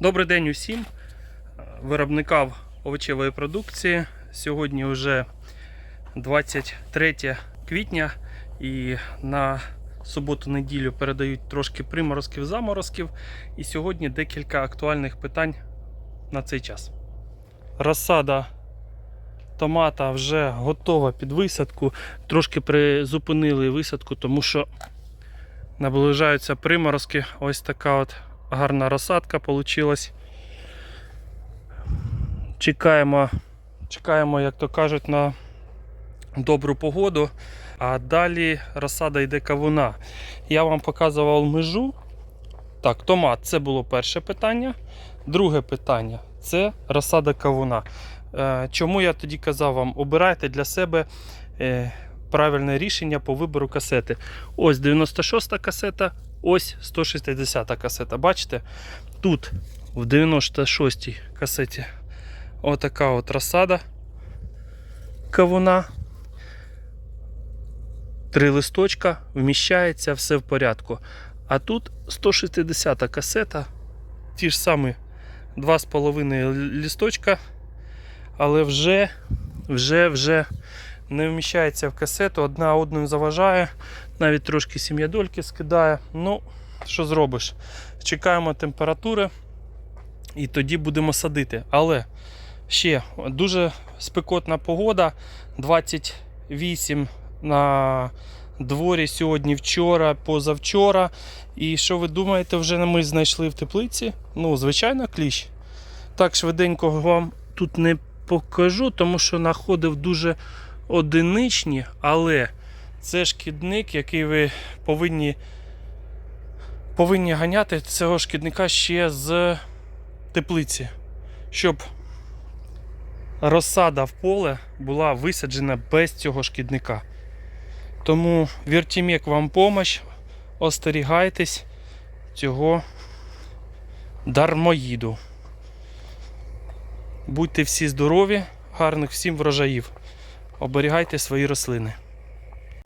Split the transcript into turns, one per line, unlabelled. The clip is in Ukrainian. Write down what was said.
Добрий день усім виробникам овочевої продукції. Сьогодні вже 23 квітня і на суботу-неділю передають трошки приморозків, заморозків. І сьогодні декілька актуальних питань на цей час. Розсада томата вже готова під висадку. Трошки призупинили висадку, тому що наближаються приморозки. Ось така от гарна розсадка получилась. Чекаємо, чекаємо, як то кажуть, на добру погоду. А далі розсада йде кавуна. Я вам показував межу. Так, томат це було перше питання. Друге питання це розсада кавуна. Е, Чому я тоді казав вам, обирайте для себе е, правильне рішення по вибору касети. Ось 96-та касета, ось 160 касета. Бачите? Тут в 96-й касеті отака от розсада кавуна. Три листочка, вміщається, все в порядку. А тут 160 касета, ті ж самі 2,5 лісточка, але вже, вже, вже не вміщається в касету, одна одним заважає, навіть трошки сім'ядольки скидає. Ну, що зробиш? Чекаємо температури і тоді будемо садити. Але ще дуже спекотна погода, 28 на дворі сьогодні, вчора, позавчора. І що ви думаєте, вже ми знайшли в теплиці? Ну, звичайно, кліщ. Так швиденько вам тут не покажу, тому що знаходив дуже одиничні, але це шкідник, який ви повинні, повинні ганяти цього шкідника ще з теплиці, щоб розсада в поле була висаджена без цього шкідника. Тому Вертімек вам помощь, остерігайтесь цього дармоїду. Будьте всі здорові, гарних всім врожаїв. Оберігайте свої рослини.